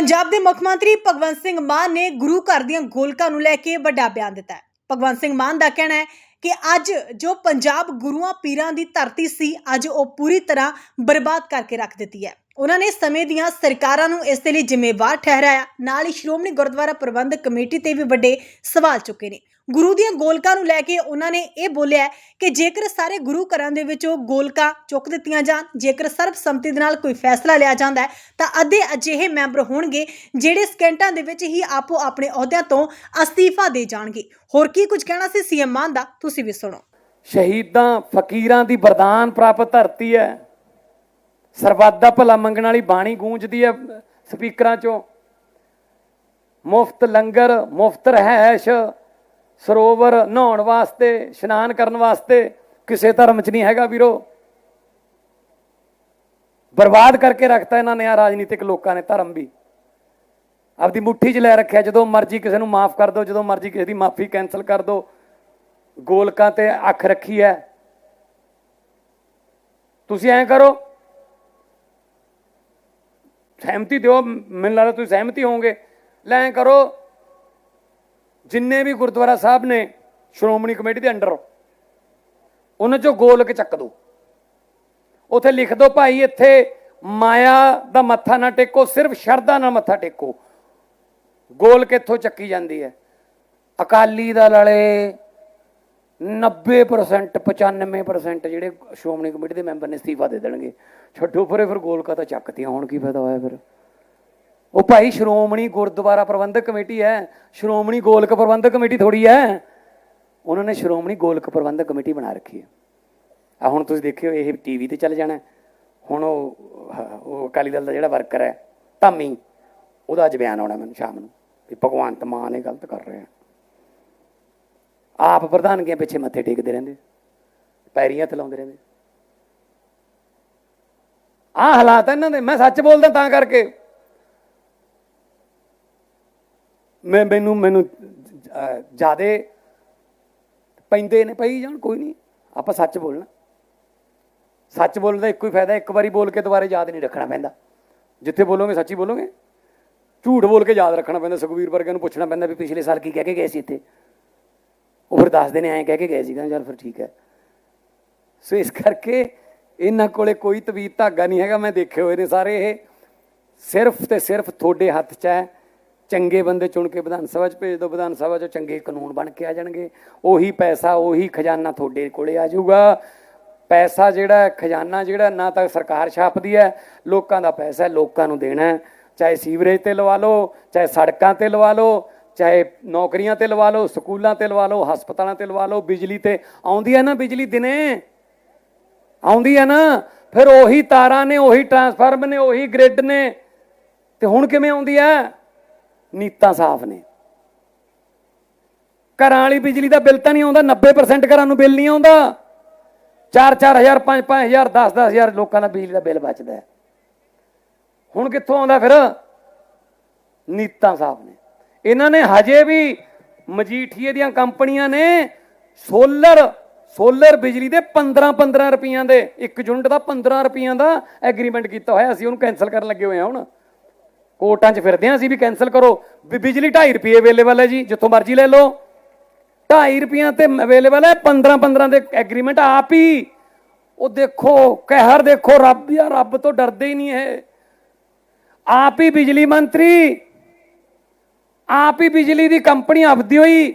ਪੰਜਾਬ ਦੇ ਮੁੱਖ ਮੰਤਰੀ ਭਗਵੰਤ ਸਿੰਘ ਮਾਨ ਨੇ ਗੁਰੂ ਘਰ ਦੀਆਂ ਗੋਲਕਾਂ ਨੂੰ ਲੈ ਕੇ ਵੱਡਾ ਬਿਆਨ ਦਿੱਤਾ ਹੈ। ਭਗਵੰਤ ਸਿੰਘ ਮਾਨ ਦਾ ਕਹਿਣਾ ਹੈ ਕਿ ਅੱਜ ਜੋ ਪੰਜਾਬ ਗੁਰੂਆਂ ਪੀਰਾਂ ਦੀ ਧਰਤੀ ਸੀ, ਅੱਜ ਉਹ ਪੂਰੀ ਤਰ੍ਹਾਂ ਬਰਬਾਦ ਕਰਕੇ ਰੱਖ ਦਿੱਤੀ ਹੈ। ਉਹਨਾਂ ਨੇ ਸਮੇਂ ਦੀਆਂ ਸਰਕਾਰਾਂ ਨੂੰ ਇਸ ਦੇ ਲਈ ਜ਼ਿੰਮੇਵਾਰ ਠਹਿਰਾਇਆ। ਨਾਲ ਹੀ ਸ਼੍ਰੋਮਣੀ ਗੁਰਦੁਆਰਾ ਪ੍ਰਬੰਧਕ ਕਮੇਟੀ ਤੇ ਵੀ ਵੱਡੇ ਸਵਾਲ ਚੁੱਕੇ ਨੇ। ਗੁਰੂ ਦੀਆਂ ਗੋਲਕਾਂ ਨੂੰ ਲੈ ਕੇ ਉਹਨਾਂ ਨੇ ਇਹ ਬੋਲਿਆ ਕਿ ਜੇਕਰ ਸਾਰੇ ਗੁਰੂ ਘਰਾਂ ਦੇ ਵਿੱਚ ਉਹ ਗੋਲਕਾਂ ਚੁੱਕ ਦਿੱਤੀਆਂ ਜਾਣ, ਜੇਕਰ ਸਰਬ ਸੰਮਤੀ ਦੇ ਨਾਲ ਕੋਈ ਫੈਸਲਾ ਲਿਆ ਜਾਂਦਾ ਤਾਂ ਅੱਧੇ ਅਜਿਹੇ ਮੈਂਬਰ ਹੋਣਗੇ ਜਿਹੜੇ ਸਕਿੰਟਾਂ ਦੇ ਵਿੱਚ ਹੀ ਆਪੋ ਆਪਣੇ ਅਹੁਦਿਆਂ ਤੋਂ ਅਸਤੀਫਾ ਦੇ ਜਾਣਗੇ। ਹੋਰ ਕੀ ਕੁਝ ਕਹਿਣਾ ਸੀ ਸੀਐਮ ਮਾਨ ਦਾ? ਤੁਸੀਂ ਵੀ ਸੁਣੋ। ਸ਼ਹੀਦਾਂ ਫਕੀਰਾਂ ਦੀ ਵਰਦਾਨ ਪ੍ਰਾਪਤ ਧਰਤੀ ਹੈ। ਸਰਬੱਤ ਦਾ ਭਲਾ ਮੰਗਣ ਵਾਲੀ ਬਾਣੀ ਗੂੰਜਦੀ ਹੈ ਸਪੀਕਰਾਂ ਚੋਂ। ਮੁਫਤ ਲੰਗਰ, ਮੁਫਤ ਰਹਿਸ਼ ਸਰੋਵਰ ਨਹਾਉਣ ਵਾਸਤੇ, ਇਸ਼ਨਾਨ ਕਰਨ ਵਾਸਤੇ ਕਿਸੇ ਧਰਮ 'ਚ ਨਹੀਂ ਹੈਗਾ ਵੀਰੋ। ਬਰਬਾਦ ਕਰਕੇ ਰੱਖਤਾ ਇਹਨਾਂ ਨੇ ਆ ਰਾਜਨੀਤਿਕ ਲੋਕਾਂ ਨੇ, ਧਰਮ ਵੀ। ਆਪਦੀ ਮੁੱਠੀ 'ਚ ਲੈ ਰੱਖਿਆ, ਜਦੋਂ ਮਰਜ਼ੀ ਕਿਸੇ ਨੂੰ ਮਾਫ ਕਰ ਦਿਓ, ਜਦੋਂ ਮਰਜ਼ੀ ਕਿਸੇ ਦੀ ਮਾਫੀ ਕੈਨਸਲ ਕਰ ਦਿਓ। ਗੋਲਕਾਂ ਤੇ ਅੱਖ ਰੱਖੀ ਹੈ। ਤੁਸੀਂ ਐਂ ਕਰੋ। ਸਹਿਮਤੀ ਦਿਓ, ਮੈਨੂੰ ਲੱਗਦਾ ਤੁਸੀਂ ਸਹਿਮਤੀ ਹੋਵੋਗੇ। ਲੈ ਐਂ ਕਰੋ ਜਿੰਨੇ ਵੀ ਗੁਰਦੁਆਰਾ ਸਾਹਿਬ ਨੇ ਸ਼੍ਰੋਮਣੀ ਕਮੇਟੀ ਦੇ ਅੰਡਰ, ਉਹਨਾਂ ਚੋਂ ਗੋਲਕ ਚੱਕ ਦਿਓ ਉਥੇ ਲਿਖ ਦਿਓ ਭਾਈ, ਇੱਥੇ ਮਾਇਆ ਦਾ ਮੱਥਾ ਨਾ ਟੇਕੋ, ਸਿਰਫ ਸ਼ਰਧਾ ਨਾਲ ਮੱਥਾ ਟੇਕੋ। ਗੋਲ ਕਿੱਥੋਂ ਚੱਕੀ ਜਾਂਦੀ ਹੈ। ਅਕਾਲੀ ਦਲ ਵਾਲੇ 90% 95% ਜਿਹੜੇ ਸ਼੍ਰੋਮਣੀ ਕਮੇਟੀ ਦੇ ਮੈਂਬਰ ਨੇ, ਅਸਤੀਫਾ ਦੇ ਦੇਣਗੇ। ਛੱਡੋ ਪਰੇ ਫਿਰ ਗੋਲਕਾ ਤਾਂ ਚੱਕਤੀਆਂ? ਹੁਣ ਕੀ ਫਾਇਦਾ ਹੋਇਆ ਫਿਰ? ਉਹ ਭਾਈ ਸ਼੍ਰੋਮਣੀ ਗੁਰਦੁਆਰਾ ਪ੍ਰਬੰਧਕ ਕਮੇਟੀ ਹੈ। ਸ਼੍ਰੋਮਣੀ ਗੋਲਕ ਪ੍ਰਬੰਧਕ ਕਮੇਟੀ ਥੋੜੀ ਹੈ। ਉਹਨਾਂ ਨੇ ਸ਼੍ਰੋਮਣੀ ਗੋਲਕ ਪ੍ਰਬੰਧਕ ਕਮੇਟੀ ਬਣਾ ਰੱਖੀ ਹੈ। ਆ ਹੁਣ ਤੁਸੀਂ ਦੇਖਿਓ, ਇਹ ਟੀਵੀ ਤੇ ਚੱਲ ਜਾਣਾ। ਹੁਣ ਉਹ ਉਹ ਅਕਾਲੀ ਦਲ ਦਾ ਜਿਹੜਾ ਵਰਕਰ ਹੈ, ਧਾਮੀ, ਉਹਦਾ ਅੱਜ ਬਿਆਨ ਆਉਣਾ ਮੈਨੂੰ ਸ਼ਾਮ ਨੂੰ ਵੀ ਭਗਵੰਤ ਮਾਨ ਇਹ ਗਲਤ ਕਰ ਰਿਹਾ। ਆਪ ਪ੍ਰਧਾਨਗੀਆਂ ਪਿੱਛੇ ਮੱਥੇ ਟੇਕਦੇ ਰਹਿੰਦੇ। ਪੈਰੀਂ ਹੱਥ ਲਾਉਂਦੇ ਰਹਿੰਦੇ। ਆਹ ਹਾਲਾਤ ਇਹਨਾਂ ਦੇ। ਮੈਂ ਸੱਚ ਬੋਲਦਾ ਤਾਂ ਕਰਕੇ। ਮੈਂ ਮੈਨੂੰ ਮੈਨੂੰ ਜਿਆਦੇ ਪੈਂਦੇ ਨੇ ਪਈ ਜਾਣ ਕੋਈ ਨਹੀਂ। ਆਪਾਂ ਸੱਚ ਬੋਲਣਾ। ਸੱਚ ਬੋਲਣ ਦਾ ਇੱਕੋ ਹੀ ਫਾਇਦਾ, ਇੱਕ ਵਾਰੀ ਬੋਲ ਕੇ ਦੁਬਾਰੇ ਯਾਦ ਨਹੀਂ ਰੱਖਣਾ ਪੈਂਦਾ। ਜਿੱਥੇ ਬੋਲੋਗੇ, ਸੱਚੀ ਬੋਲੋਗੇ। ਝੂਠ ਬੋਲ ਕੇ ਯਾਦ ਰੱਖਣਾ ਪੈਂਦਾ ਸੁਖਵੀਰ ਵਰਗੇ ਨੂੰ ਪੁੱਛਣਾ ਪੈਂਦਾ ਵੀ ਪਿਛਲੇ ਸਾਲ ਕੀ ਕਹਿ ਕੇ ਗਏ ਸੀ ਇੱਥੇ। ਉਹ ਫਿਰ ਦੱਸਦੇ ਨੇ ਐਂ ਕਹਿ ਕੇ ਗਏ ਸੀ, ਕਹਿੰਦਾ ਯਾਰ ਫਿਰ ਠੀਕ ਹੈ। ਸੋ ਇਸ ਕਰਕੇ ਇਹਨਾਂ ਕੋਲੇ ਕੋਈ ਤਵੀਤ ਧਾਗਾ ਨਹੀਂ ਹੈਗਾ, ਮੈਂ ਦੇਖੇ ਹੋਏ ਨੇ ਸਾਰੇ ਇਹ। ਸਿਰਫ ਤੇ ਸਿਰਫ ਤੁਹਾਡੇ ਹੱਥ 'ਚ ਹੈ। ਚੰਗੇ ਬੰਦੇ ਚੁਣ ਕੇ ਵਿਧਾਨ ਸਭਾ 'ਚ ਭੇਜ ਦਿਓ ਵਿਧਾਨ ਸਭਾ 'ਚੋਂ ਚੰਗੇ ਕਾਨੂੰਨ ਬਣ ਕੇ ਆ ਜਾਣਗੇ। ਉਹੀ ਪੈਸਾ, ਉਹੀ ਖਜ਼ਾਨਾ ਤੁਹਾਡੇ ਕੋਲੇ ਆ ਜਾਊਗਾ। ਪੈਸਾ ਜਿਹੜਾ ਖਜ਼ਾਨਾ ਜਿਹੜਾ ਨਾ ਤਾਂ ਸਰਕਾਰ ਛਾਪਦੀ ਹੈ। ਲੋਕਾਂ ਦਾ ਪੈਸਾ ਲੋਕਾਂ ਨੂੰ ਦੇਣਾ ਚਾਹੇ ਸੀਵਰੇਜ ਤੇ ਲਵਾ ਲਓ, ਚਾਹੇ ਸੜਕਾਂ ਤੇ ਲਵਾ ਲਓ, ਚਾਹੇ ਨੌਕਰੀਆਂ ਤੇ ਲਵਾ ਲਓ, ਸਕੂਲਾਂ ਤੇ ਲਵਾ ਲਓ, ਹਸਪਤਾਲਾਂ ਤੇ ਲਵਾ ਲਓ, ਬਿਜਲੀ ਤੇ ਆਉਂਦੀ ਹੈ ਨਾ ਬਿਜਲੀ ਦਿਨੇ? ਆਉਂਦੀ ਹੈ ਨਾ? ਫਿਰ ਉਹੀ ਤਾਰਾਂ ਨੇ, ਉਹੀ ਟਰਾਂਸਫਾਰਮ ਨੇ, ਉਹੀ ਗ੍ਰਿਡ ਨੇ। ਤੇ ਹੁਣ ਕਿਵੇਂ ਆਉਂਦੀ ਹੈ? ਨੀਤਾਂ ਸਾਫ਼ ਨੇ। ਘਰਾਂ ਵਾਲੀ ਬਿਜਲੀ ਦਾ ਬਿੱਲ ਤਾਂ ਨਹੀਂ ਆਉਂਦਾ 90% ਘਰਾਂ ਨੂੰ ਬਿੱਲ ਨਹੀਂ ਆਉਂਦਾ। 4-4000 5-5000 10-10000 ਲੋਕਾਂ ਦਾ ਬਿਜਲੀ ਦਾ ਬਿੱਲ ਬਚਦਾ ਹੈ। ਹੁਣ ਕਿੱਥੋਂ ਆਉਂਦਾ ਫਿਰ? ਨੀਤਾਂ ਸਾਫ਼ ਨੇ। ਇਹਨਾਂ ਨੇ ਹਜੇ ਵੀ ਮਜੀਠੀਏ ਦੀਆਂ ਕੰਪਨੀਆਂ ਨੇ ਸੋਲਰ ਸੋਲਰ ਬਿਜਲੀ ਦੇ 15-15 ਰੁਪਈਆਂ ਦੇ, ਇੱਕ ਯੂਨਿਟ ਦਾ 15 ਰੁਪਈਆਂ ਦਾ ਐਗਰੀਮੈਂਟ ਕੀਤਾ ਹੋਇਆ। ਅਸੀਂ ਉਹਨੂੰ ਕੈਨਸਲ ਕਰਨ ਲੱਗੇ ਹੋਏ ਹਾਂ ਹੁਣ। ਕੋਰਟਾਂ 'ਚ ਫਿਰਦੇ ਹਾਂ ਅਸੀਂ ਵੀ ਕੈਨਸਲ ਕਰੋ। ਵੀ ਬਿਜਲੀ 2.5 ਰੁਪਏ ਅਵੇਲੇਬਲ ਹੈ ਜੀ, ਜਿੱਥੋਂ ਮਰਜ਼ੀ ਲੈ ਲਓ। 2.5 ਰੁਪਈਆਂ ਤੇ ਅਵੇਲੇਬਲ ਹੈ 15-15 ਦੇ ਐਗਰੀਮੈਂਟ ਆਪ ਹੀ। ਉਹ ਦੇਖੋ, ਕਹਿਰ ਦੇਖੋ, ਰੱਬ ਯਾ ਰੱਬ ਤੋਂ ਡਰਦੇ ਹੀ ਨਹੀਂ ਹੈ ਆਪ ਹੀ ਬਿਜਲੀ ਮੰਤਰੀ। ਆਪ ਹੀ ਬਿਜਲੀ ਦੀ ਕੰਪਨੀ ਆਪਦੀ ਹੋਈ।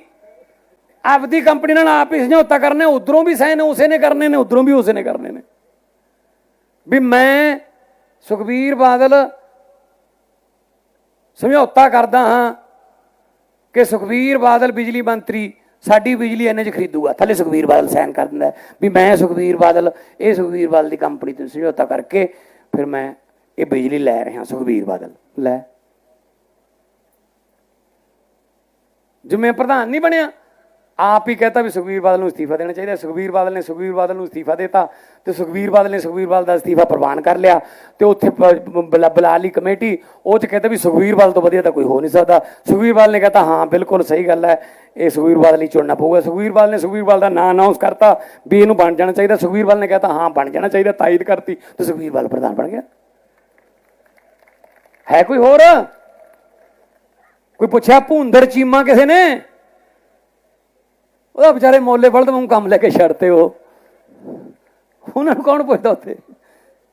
ਆਪਦੀ ਕੰਪਨੀ ਨਾਲ ਆਪ ਹੀ ਸਮਝੌਤਾ ਕਰਨੇ, ਉਧਰੋਂ ਵੀ ਸਹਿ ਉਸੇ ਨੇ ਕਰਨੇ ਨੇ, ਉਧਰੋਂ ਵੀ ਉਸੇ ਨੇ ਕਰਨੇ ਨੇ। ਵੀ ਮੈਂ ਸੁਖਬੀਰ ਬਾਦਲ ਸਮਝੌਤਾ ਕਰਦਾ ਹਾਂ ਕਿ ਸੁਖਬੀਰ ਬਾਦਲ ਬਿਜਲੀ ਮੰਤਰੀ, ਸਾਡੀ ਬਿਜਲੀ ਇਹਨੇ ਚ ਖਰੀਦੂਗਾ। ਥੱਲੇ ਸੁਖਬੀਰ ਬਾਦਲ ਸਾਈਨ ਕਰ ਦਿੰਦਾ ਵੀ ਮੈਂ ਸੁਖਬੀਰ ਬਾਦਲ, ਇਹ ਸੁਖਬੀਰ ਬਾਦਲ ਦੀ ਕੰਪਨੀ ਤੋਂ ਸਮਝੌਤਾ ਕਰਕੇ ਫਿਰ ਮੈਂ ਇਹ ਬਿਜਲੀ ਲੈ ਰਿਹਾ ਸੁਖਬੀਰ ਬਾਦਲ। ਲੈ। ਜਿਵੇਂ ਪ੍ਰਧਾਨ ਨਹੀਂ ਬਣਿਆ ਆਪ ਹੀ ਕਹਤਾ ਵੀ ਸੁਖਬੀਰ ਬਾਦਲ ਨੂੰ ਅਸਤੀਫਾ ਦੇਣਾ ਚਾਹੀਦਾ ਸੁਖਬੀਰ ਬਾਦਲ ਨੇ ਸੁਖਬੀਰ ਬਾਦਲ ਨੂੰ ਅਸਤੀਫਾ ਦਿੱਤਾ ਤੇ ਸੁਖਬੀਰ ਬਾਦਲ ਨੇ ਸੁਖਬੀਰ ਬਾਦਲ ਦਾ ਅਸਤੀਫਾ ਪ੍ਰਵਾਨ ਕਰ ਲਿਆ ਤੇ ਉੱਥੇ ਪ- ਕਮੇਟੀ ਉਹ ਚ ਕਹਿੰਦਾ ਵੀ ਸੁਖਬੀਰ ਬਾਦਲ ਤੋਂ ਵਧੀਆ ਤਾਂ ਕੋਈ ਹੋ ਨਹੀਂ ਸਕਦਾ ਸੁਖਬੀਰ ਬਾਦਲ ਨੇ ਕਹਤਾ ਹਾਂ ਬਿਲਕੁਲ ਸਹੀ ਗੱਲ ਹੈ ਇਹ ਸੁਖਬੀਰ ਬਾਦਲ ਹੀ ਚੁਣਨਾ ਪਊਗਾ ਸੁਖਬੀਰ ਬਾਦਲ ਨੇ ਸੁਖਬੀਰ ਬਾਦਲ ਦਾ ਨਾਂ ਅਨਾਉਂਸ ਕਰਤਾ ਵੀ ਇਹਨੂੰ ਬਣ ਜਾਣਾ ਚਾਹੀਦਾ ਸੁਖਬੀਰ ਬਾਦਲ ਨੇ ਕਹਤਾ ਹਾਂ ਬਣ ਜਾਣਾ ਚਾਹੀਦਾ ਤਾਇਦ ਕਰਤੀ ਤੇ ਸੁਖਬੀਰ ਬਾਦਲ ਪ੍ਰਧਾਨ ਬਣ ਗਿਆ ਹੈ ਕੋਈ ਹੋਰ ਕੋਈ ਪੁੱਛਿਆ ਭੂੰਦਰ ਚੀਮਾ ਕਿਸੇ ਨੇ ਉਹਦਾ ਵਿਚਾਰੇ ਮੋਲੇ ਬਲਦ ਨੂੰ ਕੰਮ ਲੈ ਕੇ ਛੱਡਤੇ ਉਹ। ਉਹਨਾਂ ਨੂੰ ਕੌਣ ਪੁੱਛਦਾ ਉੱਥੇ?